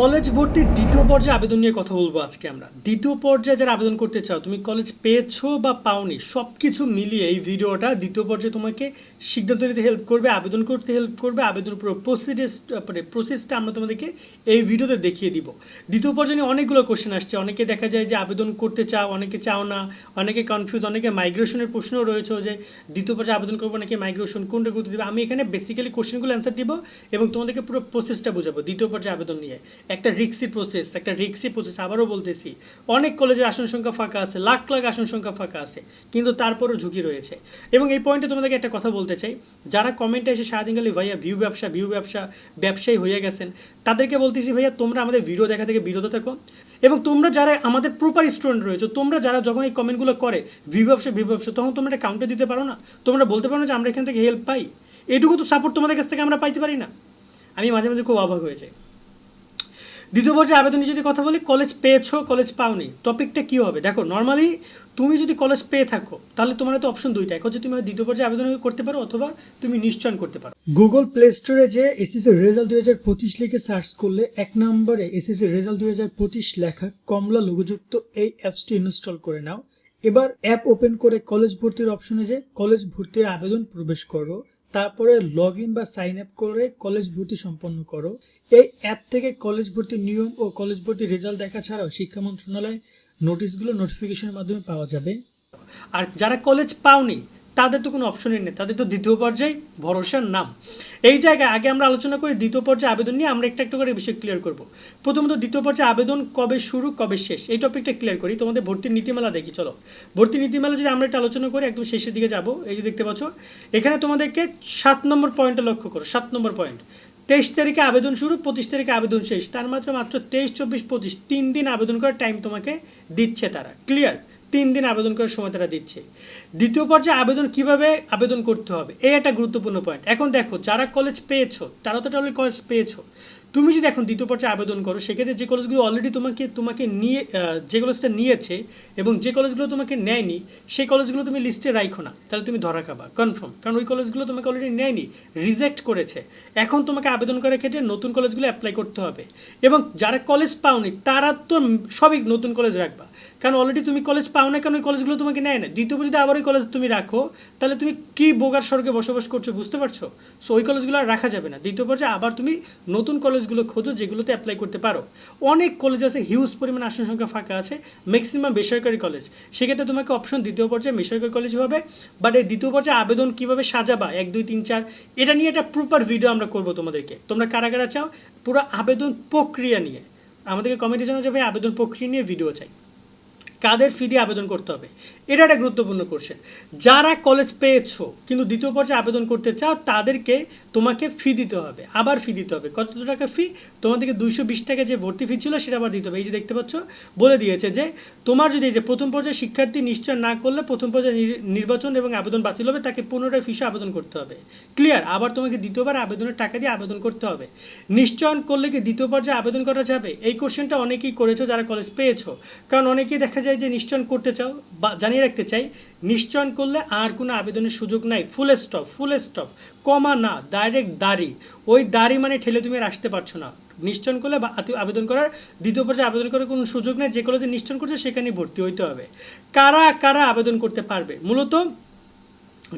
College ভর্তির দ্বিতীয় পর্যায়ে আবেদন নিয়ে কথা বলব আজকে আমরা। দ্বিতীয় পর্যায়ে যারা আবেদন করতে চাও, তুমি কলেজ পেয়েছ বা পাওনি সব কিছু মিলিয়ে এই ভিডিওটা দ্বিতীয় পর্যায়ে তোমাকে সিদ্ধান্ত নিতে হেল্প করবে, আবেদন করতে হেল্প করবে আবেদন পুরো প্রসিডিস মানে প্রসেসটা আমরা তোমাদেরকে এই ভিডিওতে দেখিয়ে দিব। দ্বিতীয় পর্যায়ে নিয়ে অনেকগুলো কোশ্চেন আসছে। অনেকে দেখা যায় যে আবেদন করতে চাও, অনেকে চাও না, অনেকে কনফিউজ অনেকে মাইগ্রেশনের প্রশ্নও রয়েছে যে দ্বিতীয় পর্যায়ে আবেদন করব নাকি মাইগ্রেশন কোনটা গুরুত্ব দেবে? আমি এখানে বেসিক্যালি কোশ্চেনগুলো অ্যান্সার দিব এবং তোমাদেরকে পুরো প্রসেসটা বোঝাবো দ্বিতীয় পর্যায়ে আবেদন নিয়ে। একটা রিক্সি প্রসেস একটা রিক্সি প্রসেস আবারও বলতেছি, অনেক কলেজের আসন সংখ্যা ফাঁকা আছে, লাখ লাখ আসন সংখ্যা ফাঁকা আছে, কিন্তু তারপরও ঝুঁকি রয়েছে। এবং এই পয়েন্টে তোমাদেরকে একটা কথা বলতে চাই, যারা কমেন্টে এসে সারাদিন খালি ভাইয়া ভিউ ব্যবসা ভিউ ব্যবসা, ব্যবসায়ী হয়ে গেছেন, তাদেরকে বলতেছি ভাইয়া, তোমরা আমাদের ভিডিও দেখা থেকে বিরত থাকো। এবং তোমরা যারা আমাদের প্রপার স্টুডেন্ট রয়েছে, তোমরা যারা যখন এই কমেন্টগুলো করে ভিউ ব্যবসা ভিউ ব্যবসা, তখন তোমরা এটা কাউন্টে দিতে পারো না? তোমরা বলতে পারো না যে আমরা এখান থেকে হেল্প পাই। এটুকু তো সাপোর্ট তোমাদের কাছ থেকে আমরা পাইতে পারি না। আমি মাঝে মাঝে খুব অবাক হয়ে যাই। দ্বিতীয় পর্যায়ে আবেদন যদি কথা বলি কলেজ পেয়েছ কলেজ পাওনি টপিকটা কী হবে? দেখো নর্মালি তুমি যদি কলেজ পেয়ে থাকো, তাহলে তোমার তো অপশন দুইটা। এক হচ্ছে তুমি দ্বিতীয় পর্যায়ে আবেদন করতে পারো অথবা তুমি নিশ্চয়ন করতে পারো। গুগল প্লে স্টোরে যে এসএসসি রেজাল্ট দুই হাজার পঁচিশ লিখে সার্চ করলে এক নম্বরে এসএসসি রেজাল্ট দুই হাজার পঁচিশ লেখা কমলা লোগোযুক্ত এই অ্যাপসটি ইনস্টল করে নাও। এবার অ্যাপ ওপেন করে কলেজ ভর্তির অপশনে যে কলেজ ভর্তির আবেদন প্রবেশ করো। তারপরে লগ ইন বা সাইন আপ করে কলেজ ভর্তি সম্পন্ন করো। এই অ্যাপ থেকে কলেজ ভর্তির নিয়ম ও কলেজ ভর্তির রেজাল্ট দেখা ছাড়াও শিক্ষা মন্ত্রণালয় নোটিশগুলো নোটিফিকেশনের মাধ্যমে পাওয়া যাবে। আর যারা কলেজ পাওনি তাদের তো কোনো অপশনই নেই, তাদের তো দ্বিতীয় পর্যায়ে ভরসার নাম। এই জায়গায় আগে আমরা আলোচনা করি দ্বিতীয় পর্যায়ে আবেদন নিয়ে, আমরা একটা একটা করে বিষয় ক্লিয়ার করব। প্রথমত দ্বিতীয় পর্যায়ে আবেদন কবে শুরু, কবে শেষ? এই টপিকটা ক্লিয়ার করি, তোমাদের ভর্তির নীতিমালা দেখি, চলো। ভর্তি নীতিমালা যদি আমরা একটা আলোচনা করি, একদম শেষের দিকে যাব, এই যে দেখতে পাচ্ছ, এখানে তোমাদেরকে সাত নম্বর পয়েন্টে লক্ষ্য করো, সাত নম্বর পয়েন্ট তেইশ তারিখে আবেদন শুরু, পঁচিশ তারিখে আবেদন শেষ। তার মাত্র মাত্র তেইশ, চব্বিশ, পঁচিশ, তিন দিন আবেদন করার টাইম তোমাকে দিচ্ছে তারা ক্লিয়ার তিন দিন আবেদন করার সময় তারা দিচ্ছে। দ্বিতীয় পর্যায়ে আবেদন কীভাবে আবেদন করতে হবে, এই একটা গুরুত্বপূর্ণ পয়েন্ট এখন দেখো, যারা কলেজ পেয়েছ, তারা তো অলরেডি কলেজ পেয়েছ। তুমি যদি এখন দ্বিতীয় পর্যায়ে আবেদন করো, সেক্ষেত্রে যে কলেজগুলো অলরেডি তোমাকে তোমাকে নিয়ে যে কলেজটা নিয়েছে এবং যে কলেজগুলো তোমাকে নেয়নি, সেই কলেজগুলো তুমি লিস্টে রাখো না। তাহলে তুমি ধরা খাবা কনফার্ম কারণ ওই কলেজগুলো তোমাকে অলরেডি নেয়নি রিজেক্ট করেছে। এখন তোমাকে আবেদন করার ক্ষেত্রে নতুন কলেজগুলো অ্যাপ্লাই করতে হবে। এবং যারা কলেজ পাওনি, তারা তো সবই নতুন কলেজ রাখবা। কারণ অলরেডি তুমি কলেজ পাও না কারণ ওই কলেজগুলো তোমাকে নেয় না? দ্বিতীয় যদি আবার ওই কলেজ তুমি রাখো, তাহলে তুমি কি বোগার স্বর্গে বসবাস করছ বুঝতে পারছ? সো ওই কলেজগুলো আর রাখা যাবে না। দ্বিতীয় পর্যায়ে আবার তুমি নতুন কলেজগুলো খোঁজো যেগুলোতে অ্যাপ্লাই করতে পারো। অনেক কলেজ আছে হিউজ পরিমাণ আসন সংখ্যা ফাঁকা আছে ম্যাক্সিমাম বেসরকারি কলেজ সেক্ষেত্রে তোমাকে অপশন দ্বিতীয় পর্যায়ে বেসরকারি কলেজ হবে বাট এই দ্বিতীয় পর্যায়ে আবেদন কীভাবে সাজাবা, এক, দুই, তিন, চার, এটা নিয়ে একটা প্রপার ভিডিও আমরা করব তোমাদেরকে। তোমরা কারা কারা চাও? পুরো আবেদন প্রক্রিয়া নিয়ে। আমাদেরকে কমেন্টে জানানো যাবে আবেদন প্রক্রিয়া নিয়ে ভিডিও চাই। কাদের ফি দিয়ে আবেদন করতে হবে? এটা একটা গুরুত্বপূর্ণ কোশ্চেন যারা কলেজ পেয়েছ, কিন্তু দ্বিতীয় পর্যায়ে আবেদন করতে চাও, তাদেরকে তোমাকে ফি দিতে হবে। আবার ফি দিতে হবে। কত টাকা ফি তোমাদেরকে দুইশো বিশ টাকা যে ভর্তি ফি ছিল, সেটা আবার দিতে হবে। এই যে দেখতে পাচ্ছ, বলে দিয়েছে যে, তোমার যদি এই যে প্রথম পর্যায়ে শিক্ষার্থী নিশ্চয় না করলে প্রথম পর্যায়ে নির্বাচন এবং আবেদন বাতিল হবে, তাকে পুনরায় ফিসে আবেদন করতে হবে। ক্লিয়ার আবার তোমাকে দ্বিতীয়বার আবেদনের টাকা দিয়ে আবেদন করতে হবে। নিশ্চয়ন করলে কি দ্বিতীয় পর্যায়ে আবেদন করা যাবে? এই কোশ্চেনটা অনেকেই করেছ, যারা কলেজ পেয়েছ। কারণ অনেকেই দেখা যায় যে নিশ্চয়ন করতে চাও বা জানিয়ে রাখতে চাই, নিশ্চয়ন করলে আর কোনো আবেদনের সুযোগ নাই। ফুল স্টপ ফুল স্টপ কমা না ডাইরেক্ট দাড়ি। ওই দাড়ি মানে ঠেলে তুমি আর আসতে পারছ না। নিশ্চয়ন করলে বা আবেদন করার, দ্বিতীয় পর্যায়ে আবেদন করার কোনো সুযোগ নেই। যে কলেজে নিশ্চয়ন করছে সেখানে ভর্তি হইতে হবে। কারা কারা আবেদন করতে পারবে? মূলত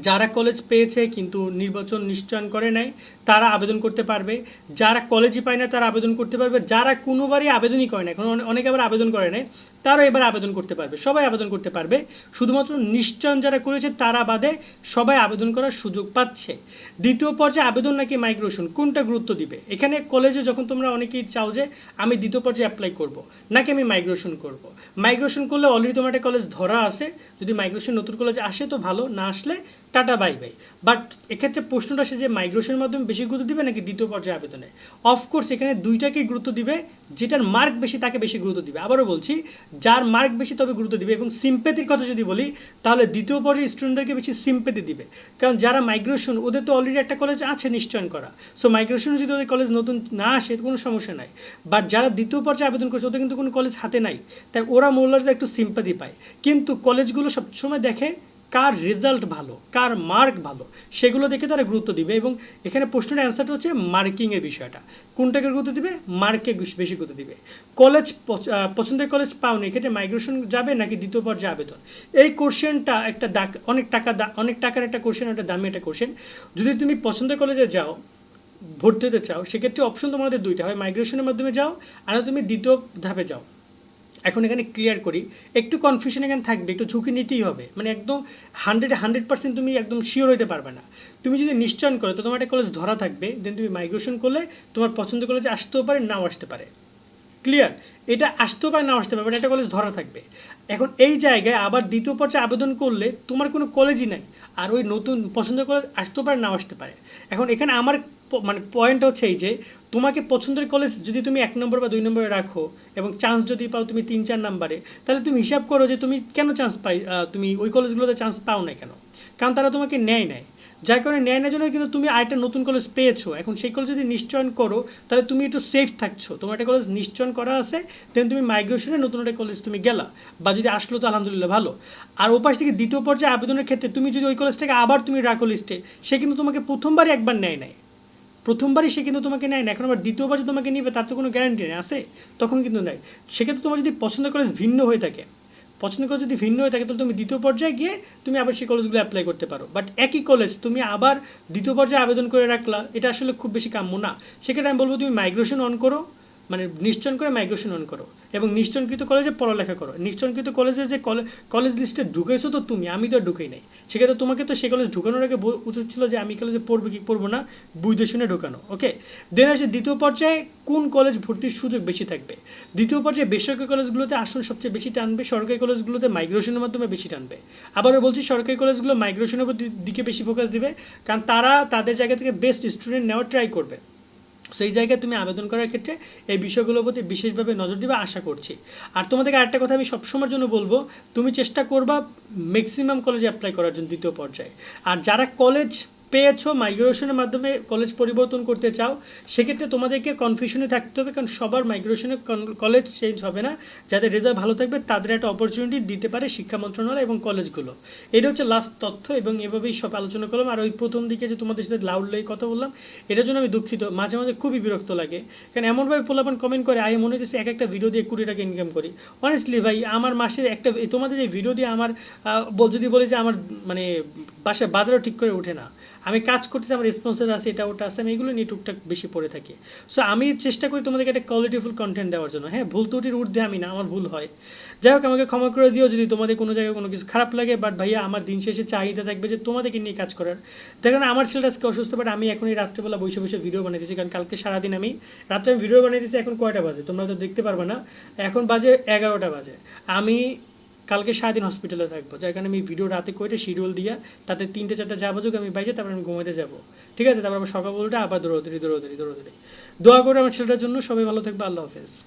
যারা কলেজ পেয়েছে কিন্তু নির্বাচন নিশ্চয়ন করে নাই, তারা আবেদন করতে পারবে। যারা কলেজই পায় না, তারা আবেদন করতে পারবে। যারা কোনোবারই আবেদনই করে না, এখন অনেকে আবার আবেদন করে নাই, তারাও এবার আবেদন করতে পারবে, সবাই আবেদন করতে পারবে। শুধুমাত্র নিশ্চয়ন যারা করেছে, তারা বাদে সবাই আবেদন করার সুযোগ পাচ্ছে। দ্বিতীয় পর্যায়ে আবেদন নাকি মাইগ্রেশন কোনটা গুরুত্ব দিবে? এখানে কলেজে যখন তোমরা অনেকেই চাও যে, আমি দ্বিতীয় পর্যায়ে অ্যাপ্লাই করব, নাকি আমি মাইগ্রেশন করব? মাইগ্রেশন করলে অলরেডি তোমার একটা কলেজ ধরা আছে, যদি মাইগ্রেশন নতুন কলেজ আসে তো ভালো, না আসলে টাটা, বাই বাই। বাট এক্ষেত্রে প্রশ্নটা আসে যে মাইগ্রেশনের মাধ্যমে বেশি গুরুত্ব দিবে নাকি দ্বিতীয় পর্যায়ে আবেদনে? অফকোর্স এখানে দুইটাকেই গুরুত্ব দিবে, যেটার মার্ক বেশি তাকে বেশি গুরুত্ব দিবে। আবারও বলছি, যার মার্ক বেশি তবে গুরুত্ব দিবে এবং সিম্পেথির কথা যদি বলি, তাহলে দ্বিতীয় পর্যায়ে স্টুডেন্টদেরকে বেশি সিম্পেথি দিবে। কারণ যারা মাইগ্রেশন ওদের তো অলরেডি একটা কলেজ আছে নিশ্চয়ন করা। সো মাইগ্রেশন যদি ওদের কলেজ নতুন না আসে কোনো সমস্যা নাই। বাট যারা দ্বিতীয় পর্যায়ে আবেদন করছে, ওদের কিন্তু কোনো কলেজ হাতে নাই। তাই ওরা মূল্যটা একটু সিম্পাতি পায়। কিন্তু কলেজগুলো সবসময় দেখে কার রেজাল্ট ভালো, কার মার্ক ভালো, সেগুলো দেখে তারা গুরুত্ব দিবে এবং এখানে প্রশ্নের অ্যান্সারটা হচ্ছে মার্কিংয়ের বিষয়টা। কোনটাকে গুরুত্ব দিবে? মার্কে বেশি গুরুত্ব দিবে। কলেজ পছন্দের কলেজ পাওনি, এক্ষেত্রে মাইগ্রেশন যাবে নাকি দ্বিতীয় পর্যায়ে আবেদন? এই কোশ্চেনটা একটা দাগ, অনেক টাকা দা- অনেক টাকার একটা কোশ্চেন একটা দামি একটা কোশ্চেন যদি তুমি পছন্দের কলেজে যাও ভর্তি হতে চাও, সেক্ষেত্রে অপশন তোমাদের দুইটা হয়। মাইগ্রেশনের মাধ্যমে যাও, আর তুমি দ্বিতীয় ধাপে যাও। এখন এখানে ক্লিয়ার করি, একটু কনফিউশন এখানে থাকবে, একটু ঝুঁকি নিতেই হবে। মানে একদম হান্ড্রেড হান্ড্রেড পার্সেন্ট তুমি একদম শিওর হইতে পারবে না। তুমি যদি নিশ্চয়ন করো, তো তোমার একটা কলেজ ধরা থাকবে দেন তুমি মাইগ্রেশন করলে, তোমার পছন্দ কলেজে আসতেও পারে, নাও আসতে পারে। ক্লিয়ার এটা আসতেও পারে না আসতে পারে বাট একটা কলেজ ধরা থাকবে। এখন এই জায়গায় আবার দ্বিতীয় পর্যায়ে আবেদন করলে তোমার কোনো কলেজই নাই, আর ওই নতুন পছন্দের কলেজ আসতেও পারে, নাও আসতে পারে। এখন এখানে আমার মানে পয়েন্ট হচ্ছে এই যে, তোমাকে পছন্দের কলেজ যদি তুমি এক নম্বর বা দুই নম্বরে রাখো, এবং চান্স যদি পাও তুমি তিন, চার নাম্বারে, তাহলে তুমি হিসাব করো যে তুমি কেন চান্স পাই তুমি ওই কলেজগুলোতে চান্স পাও না কেন? কারণ তারা তোমাকে নেয় নেয় যার কারণে নেয় না জন্য কিন্তু তুমি আরেকটা নতুন কলেজ পেয়েছ। এখন সেই কলেজ যদি নিশ্চয়ন করো, তাহলে তুমি একটু সেফ থাকছো। তোমার একটা কলেজ নিশ্চয়ন করা আছে দেন তুমি মাইগ্রেশনে নতুন একটা কলেজ তুমি গেলা। বা যদি আসলো তো আলহামদুলিল্লাহ ভালো। আর ওপাশ থেকে দ্বিতীয় পর্যায়ে আবেদনের ক্ষেত্রে তুমি যদি ওই কলেজটাকে আবার তুমি রাখো লিস্টে সে কিন্তু তোমাকে প্রথমবারই একবার নেয় নেয় প্রথমবারই সে কিন্তু তোমাকে নেয় না এখন আবার দ্বিতীয়বার যে তোমাকে নিবে, তার তো কোনো গ্যারান্টি নেই, আছে? তখন কিন্তু নেয় সেক্ষেত্রে তোমার যদি পছন্দের কলেজ ভিন্ন হয়ে থাকে পছন্দ করে যদি ভিন্ন হয়ে থাকে, তাহলে তুমি দ্বিতীয় পর্যায়ে গিয়ে তুমি আবার সেই কলেজগুলো অ্যাপ্লাই করতে পারো। বাট একই কলেজ তুমি আবার দ্বিতীয় পর্যায়ে আবেদন করে রাখলা, এটা আসলে খুব বেশি কাম্য না। সেক্ষেত্রে আমি বলব তুমি মাইগ্রেশন অন করো। মানে নিশ্চয়ন করে মাইগ্রেশন অন করো। এবং নিশ্চয়নকৃত কলেজে পড়ালেখা করো। নিশ্চয়নকৃত কলেজে যে কলেজ লিস্টে ঢুকেছো তো তুমি, আমি তো ঢুকেই নাই। সেক্ষেত্রে তোমাকে তো সে কলেজ ঢুকানোর আগে উচিত ছিল যে আমি কলেজে পড়ব কি পড়ব না বুঝতে শুনে ঢোকানো ওকে দেন আসে দ্বিতীয় পর্যায়ে কোন কলেজ ভর্তির সুযোগ বেশি থাকবে? দ্বিতীয় পর্যায়ে বেসরকারি কলেজগুলোতে আসন সবচেয়ে বেশি টানবে, সরকারি কলেজগুলোতে মাইগ্রেশনের মাধ্যমে বেশি টানবে। আবারও বলছি, সরকারি কলেজগুলো মাইগ্রেশনের দিকে বেশি ফোকাস দিবে, কারণ তারা তাদের জায়গা থেকে বেস্ট স্টুডেন্ট নেওয়ার ট্রাই করবে। সেই জায়গায় তুমি আবেদন করার ক্ষেত্রে এই বিষয়গুলোর প্রতি বিশেষভাবে নজর দিবে, আশা করছি। আর তোমাদেরকে আরেকটা কথা আমি সবসময়ের জন্য বলব, তুমি চেষ্টা করবা ম্যাক্সিমাম কলেজে অ্যাপ্লাই করার জন্য দ্বিতীয় পর্যায়ে। আর যারা কলেজ পেয়েছ মাইগ্রেশনের মাধ্যমে কলেজ পরিবর্তন করতে চাও, সেক্ষেত্রে তোমাদেরকে কনফিউশনে থাকতে হবে, কারণ সবার মাইগ্রেশনে কলেজ চেঞ্জ হবে না। যাদের রেজাল্ট ভালো থাকবে, তাদের একটা অপরচুনিটি দিতে পারে শিক্ষা মন্ত্রণালয় এবং কলেজগুলো এটা হচ্ছে লাস্ট তথ্য এবং এভাবেই সব আলোচনা করলাম। আর ওই প্রথম দিকে যে তোমাদের সাথে লাউড লাউডলি কথা বললাম, এটার জন্য আমি দুঃখিত। মাঝে মাঝে খুবই বিরক্ত লাগে। কারণ এমনভাবে পোলাপান কমেন্ট করে আই মনে হচ্ছে এক একটা ভিডিও দিয়ে কুড়ি টাকা ইনকাম করি। অনেস্টলি ভাই, আমার মাসে একটা তোমাদের যে ভিডিও দিয়ে আমার যদি বলি যে আমার মানে বাসায় বাজারও ঠিক করে ওঠে না। আমি কাজ করতেছি, আমার স্পন্সর আছে, এটা, ওটা আছে, আমি এগুলো নিয়ে টুকটাক বেশি পড়ে থাকি। সো আমি চেষ্টা করি তোমাদেরকে একটা কোয়ালিটিফুল কন্টেন্ট দেওয়ার জন্য। হ্যাঁ ভুল ত্রুটির ঊর্ধ্বে আমি না, আমার ভুল হয়। যাই হোক, আমাকে ক্ষমা করে দিও, যদি তোমাদের কোনো জায়গায় কোনো কিছু খারাপ লাগে বাট ভাইয়া, আমার দিন শেষে চাহিদা থাকবে যে তোমাদেরকে নিয়ে কাজ করার। দেখেন আমার ছেলেটা আজকে অসুস্থ বাট আমি এখন এই রাত্রেবেলা বসে বসে ভিডিও বানাইতেছি, কারণ কালকে সারাদিন আমি, রাত্রে আমি ভিডিও বানিয়ে দিচ্ছি এখন কয়টা বাজে? তোমরা তো দেখতে পারবে না, এখন বাজে এগারোটা বাজে। আমি কালকে সারাদিন হসপিটালে থাকব। যার কারণে আমি ভিডিও রাতে করে শিডিউল দিয়া তাতে তিনটে, চারটে যাব যোগ আমি বাইরে তারপর আমি ঘুমাতে যাব। ঠিক আছে? তারপর আবার সকাল বলটা আবার দৌড়াদৌড়ি দৌড়াদৌড়ি দৌড়াদৌড়ি। দোয়া করে আমার ছেলেটার জন্য। সবাই ভালো থাকবে। আল্লাহ হাফেজ।